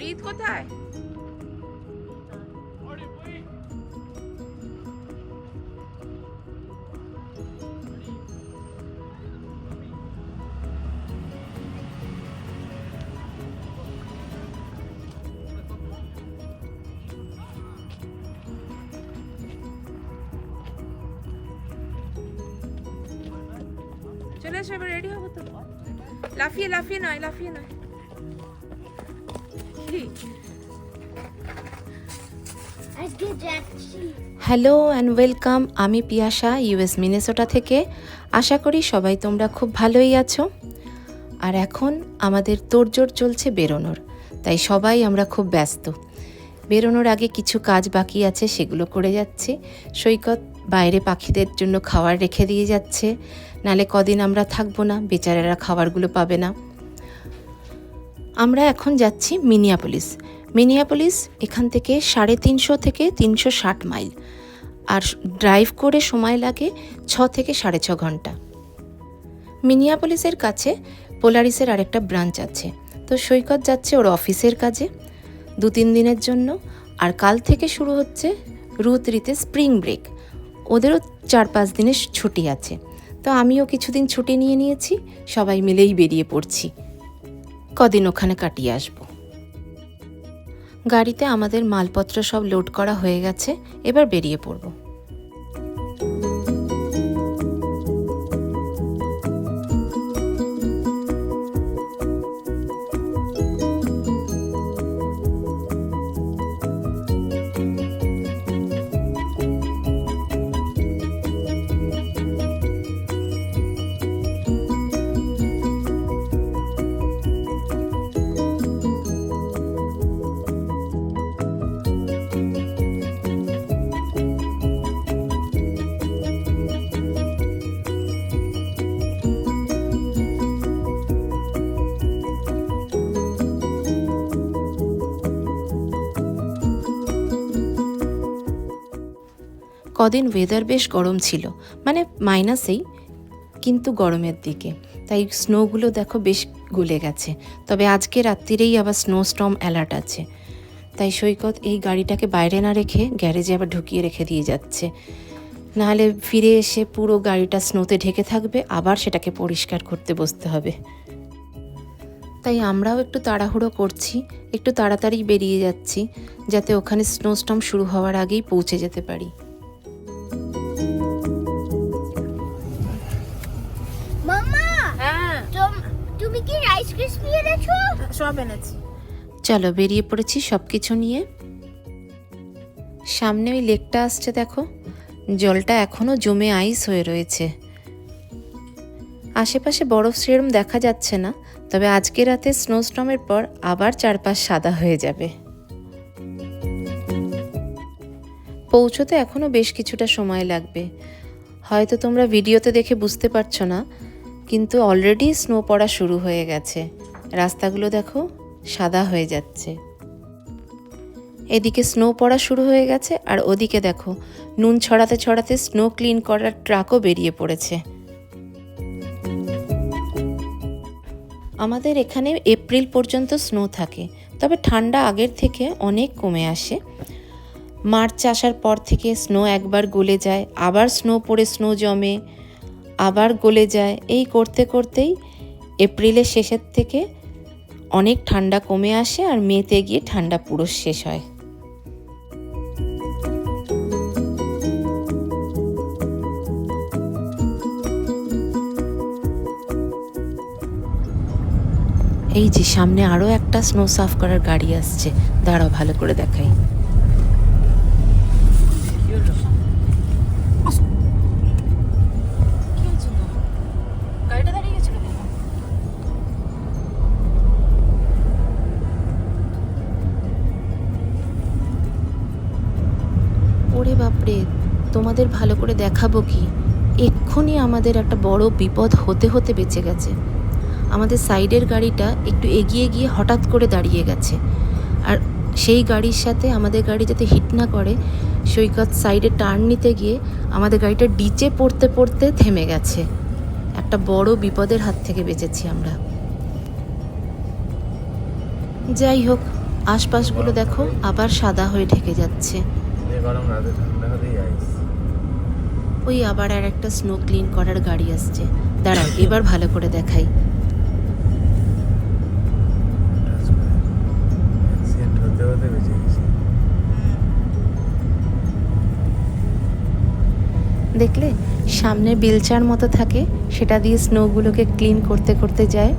রিত কোথায়? চলে এসো এবার রেডি হব তো। লাফিয়ে লাফিয়ে নয় লাফিয়ে নয়। হ্যালো অ্যান্ড ওয়েলকাম আমি পিয়াসা ইউএস মিনেসোটা থেকে। আশা করি সবাই তোমরা খুব ভালোই আছো। আর এখন আমাদের তোড়জোড় চলছে বেরোনোর তাই সবাই আমরা খুব ব্যস্ত। বেরোনোর আগে কিছু কাজ বাকি আছে সেগুলো করে যাচ্ছে। সৈকত বাইরে পাখিদের জন্য খাবার রেখে দিয়ে যাচ্ছে। নালে কদিন আমরা থাকব না বেচারারা খাবারগুলো পাবে না। আমরা এখন যাচ্ছি মিনিয়াপলিস। মিনিয়াপলিস এখান থেকে সাড়ে তিনশো থেকে তিনশো ষাট মাইল। আর ড্রাইভ করে সময় লাগে ছ থেকে সাড়ে ছ ঘণ্টা। মিনিয়াপলিসের কাছে পোলারিসের আরেকটা ব্রাঞ্চ আছে। তো সৈকত যাচ্ছে ওর অফিসের কাজে দু তিন দিনের জন্য। আর কাল থেকে শুরু হচ্ছে রুত রিতে স্প্রিং ব্রেক। ওদেরও চার পাঁচ দিনের ছুটি আছে। তো আমিও কিছুদিন ছুটি নিয়ে নিয়েছি, সবাই মিলেই বেরিয়ে পড়ছি। কদিন ওখানে কাটিয়ে আসব। গাড়িতে আমাদের মালপত্র সব লোড করা হয়ে গেছে, এবার বেরিয়ে পড়ব। কদিন ওয়েদার বেশ গরম ছিল মানে মাইনাসেই কিন্তু গরমের দিকে। তাই স্নোগুলো দেখো বেশ গলে গেছে, তবে আজকে রাত্রিরেই আবার স্নো স্টর্ম অ্যালার্ট আছে। তাই সৈকত এই গাড়িটাকে বাইরে না রেখে গ্যারেজে আবার ঢুকিয়ে রেখে দিয়ে যাচ্ছে। নাহলে ফিরে এসে পুরো গাড়িটা স্নোতে ঢেকে থাকবে, আবার সেটাকে পরিষ্কার করতে বসতে হবে। তাই আমরাও একটু তাড়াহুড়ো করছি, একটু তাড়াতাড়ি বেরিয়ে যাচ্ছি, যাতে ওখানে স্নোস্টর্ম শুরু হওয়ার আগেই পৌঁছে যেতে পারি। সব এনেছি চলো বেরিয়ে পড়েছি সব কিছু নিয়ে। সামনে ওই লেকটা আসছে দেখো। জলটা এখনও জমে আইস হয়ে রয়েছে। আশেপাশে বরফ সেরম দেখা যাচ্ছে না, তবে আজকে রাতে স্নোস্টর্মের পর আবার চারপাশ সাদা হয়ে যাবে। পৌঁছতে এখনও বেশ কিছুটা সময় লাগবে। হয়তো তোমরা ভিডিওতে দেখে বুঝতে পারছ না, কিন্তু অলরেডি স্নো পড়া শুরু হয়ে গেছে। রাস্তাগুলো দেখো, সাদা হয়ে যাচ্ছে। এদিকে স্নো পড়া শুরু হয়ে গেছে, আর ওদিকে দেখো, নুন ছড়াতে ছড়াতে স্নো ক্লিন করার ট্রাকও বেরিয়ে পড়েছে। আমাদের এখানে এপ্রিল পর্যন্ত স্নো থাকে, তবে ঠান্ডা আগের থেকে অনেক কমে আসে। মার্চ আসার পর থেকে স্নো একবার গলে যায়, আবার স্নো পড়ে স্নো জমে, আবার গলে যায়। এই করতে করতেই এপ্রিলের শেষের থেকে অনেক ঠান্ডা কমে আসে আর মেতে গিয়ে ঠান্ডা পুরো শেষ হয়। এই যে সামনে আরও একটা স্নো সাফ করার গাড়ি আসছে, দাঁড়াও ভালো করে দেখাই। তোমাদের ভালো করে দেখাবো কি? এক্ষুনি আমাদের একটা বড় বিপদ হতে হতে বেঁচে গেছে। আমাদের সাইডের গাড়িটা একটু এগিয়ে গিয়ে হঠাৎ করে দাঁড়িয়ে গেছে। আর সেই গাড়ির সাথে আমাদের গাড়ি যাতে হিট না করে, সৈকত সাইডে টার্ন নিতে গিয়ে আমাদের গাড়িটা ডিচে পড়তে পড়তে থেমে গেছে। একটা বড় বিপদের হাত থেকে বেঁচেছি আমরা। যাই হোক, আশপাশগুলো দেখো, আবার সাদা হয়ে ঢেকে যাচ্ছে। ঠান্ডা হলেই আইস ওই আবার আর একটা স্নো ক্লিন করার গাড়ি আসছে। দাঁড়াও এবার ভালো করে দেখাই। দেখলে সামনে বেলচার মতো থাকে সেটা দিয়ে স্নোগুলোকে ক্লিন করতে করতে যায়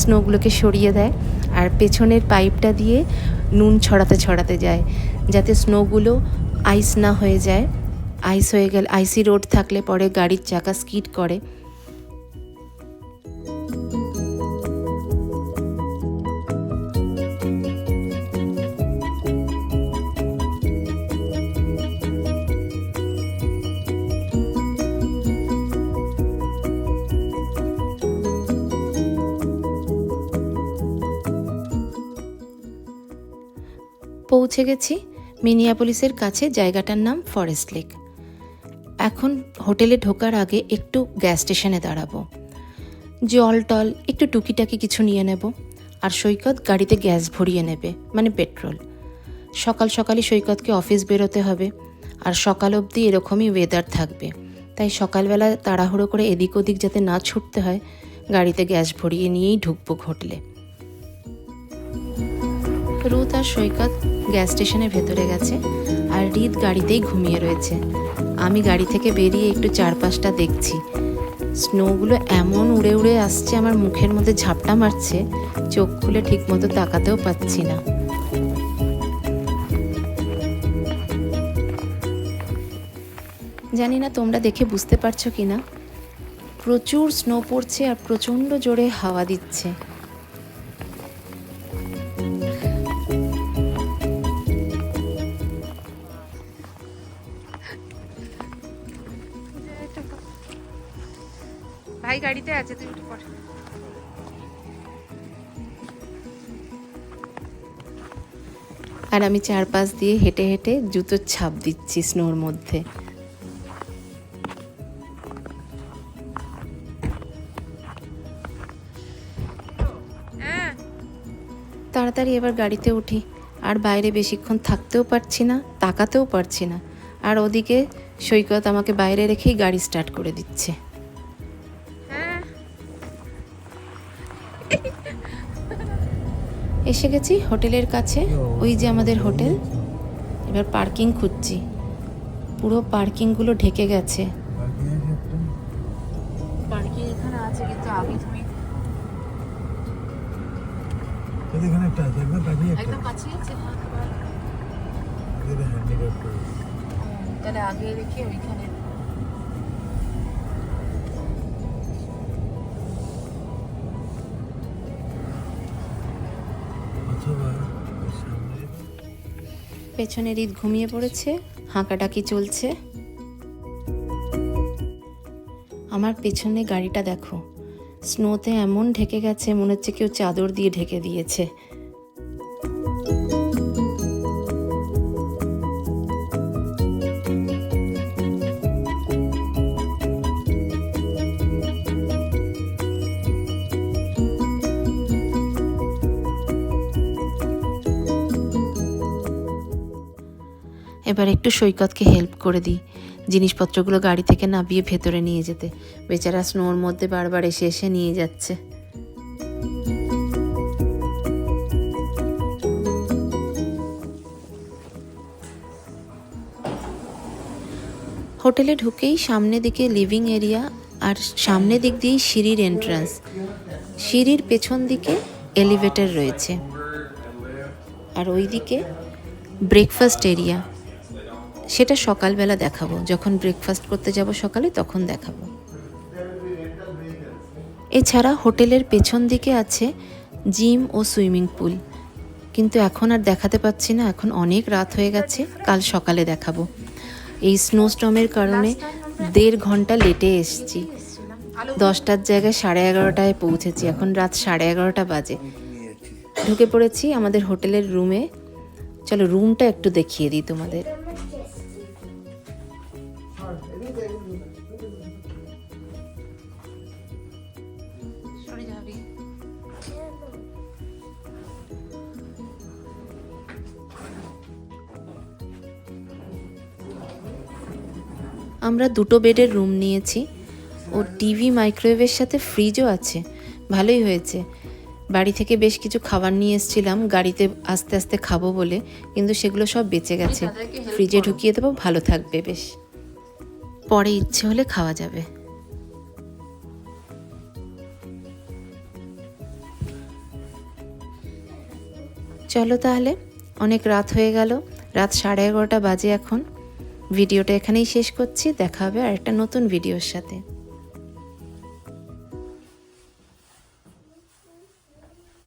স্নোগুলোকে সরিয়ে দেয় আর পেছনের পাইপটা দিয়ে নুন ছড়াতে ছড়াতে যায় যাতে স্নোগুলো আইস না হয়ে যায়। আইস হয়ে গেলে, আইসি রোড থাকলে পরে গাড়ির চাকা স্কিড করে। পৌঁছে গেছি মিনিয়াপলিসের কাছে, জায়গাটার নাম ফরেস্ট লেক। এখন হোটেলে ঢোকার আগে একটু গ্যাস স্টেশনে দাঁড়াবো। জল টল, একটু টুকিটাকি কিছু নিয়ে নেব। আর সৈকত গাড়িতে গ্যাস ভরিয়ে নেবে মানে পেট্রোল সকাল সকালই সৈকতকে অফিস বেরোতে হবে। আর সকাল অবধি এরকমই ওয়েদার থাকবে। তাই সকালবেলা তাড়াহুড়ো করে এদিক ওদিক যাতে না ছুটতে হয়, গাড়িতে গ্যাস ভরিয়ে নিয়েই ঢুকবো হোটেলে রুথ আর সৈকত গ্যাস স্টেশনের ভেতরে গেছে। আর রিত গাড়িতেই ঘুমিয়ে রয়েছে। আমি গাড়ি থেকে বেরিয়ে একটু চারপাশটা দেখছি। স্নোগুলো এমন উড়ে উড়ে আসছে, আমার মুখের মধ্যে ঝাপটা মারছে, চোখ খুলে ঠিকমতো তাকাতেও পাচ্ছি না। জানি না তোমরা দেখে বুঝতে পারছ কি না প্রচুর স্নো পড়ছে আর প্রচণ্ড জোরে হাওয়া দিচ্ছে। ভাই গাড়িতে আছে তুই উঠে পড় আর আমি চারপাশ দিয়ে হেঁটে হেঁটে জুতোর ছাপ দিচ্ছি স্নোর মধ্যে। হ্যাঁ। তাড়াতাড়ি এবার গাড়িতে উঠি। আর বাইরে বেশিক্ষণ থাকতেও পারছি না তাকাতেও পারছি না। আর ওদিকে সৈকত আমাকে বাইরে রেখেই গাড়ি স্টার্ট করে দিচ্ছে। এসে গেছি হোটেলের কাছে ওই যে আমাদের হোটেল। এবার পার্কিং খুঁজছি। পুরো পার্কিংগুলো ঢেকে গেছে। পার্কিং এখানে আছে কিন্তু আগে তুমি এখানে একটা আছে একদম কাছে একদম কাছে আছে। এটা হ্যান্ডিক্যাপ করে। তাহলে আগে রেখে ওইখানে পেছনে রিত ঘুমিয়ে পড়েছে হাঁকাডাকি চলছে? আমার পেছনে গাড়িটা দেখো, স্নোতে এমন ঢেকে গেছে, মনে হচ্ছে কেউ চাদর দিয়ে ঢেকে দিয়েছে। এবার একটু সৈকতকে হেল্প করে দিই। জিনিসপত্রগুলো গাড়ি থেকে নামিয়ে ভেতরে নিয়ে যেতে। বেচারা স্নোর মধ্যে বারবার এসে এসে নিয়ে যাচ্ছে। হোটেলে ঢুকেই সামনে দিকে লিভিং এরিয়া আর সামনে দিক দিয়েই সিঁড়ির এন্ট্রান্স সিঁড়ির পেছন দিকে এলিভেটর রয়েছে। আর ওইদিকে ব্রেকফাস্ট এরিয়া সেটা সকালবেলা দেখাবো। যখন ব্রেকফাস্ট করতে যাব সকালে তখন দেখাবো। এছাড়া হোটেলের পেছন দিকে আছে জিম ও সুইমিং পুল। কিন্তু এখন আর দেখাতে পাচ্ছি না, এখন অনেক রাত হয়ে গেছে, কাল সকালে দেখাবো। এই স্নোস্টমের কারণে দেড় ঘণ্টা লেটে এসছি। দশটার জায়গায় সাড়ে এগারোটায় পৌঁছেছি, এখন রাত সাড়ে এগারোটা বাজে। ঢুকে পড়েছি আমাদের হোটেলের রুমে চলো রুমটা একটু দেখিয়ে দিই তোমাদের। আমরা দুটো বেডের রুম নিয়েছি। ও টিভি মাইক্রোওয়েভের সাথে ফ্রিজও আছে। ভালোই হয়েছে। বাড়ি থেকে বেশ কিছু খাবার নিয়ে এসেছিলাম। গাড়িতে আস্তে আস্তে খাব বলে কিন্তু সেগুলো সব বেঁচে গেছে। ফ্রিজে ঢুকিয়ে দেবো ভালো থাকবে বেশ। পরে ইচ্ছে হলে খাওয়া যাবে। চলো তাহলে অনেক রাত হয়ে গেল। রাত সাড়ে এগারোটা বাজে এখন। ভিডিওটা এখানেই শেষ করছি। দেখা হবে আর একটা নতুন ভিডিওর সাথে।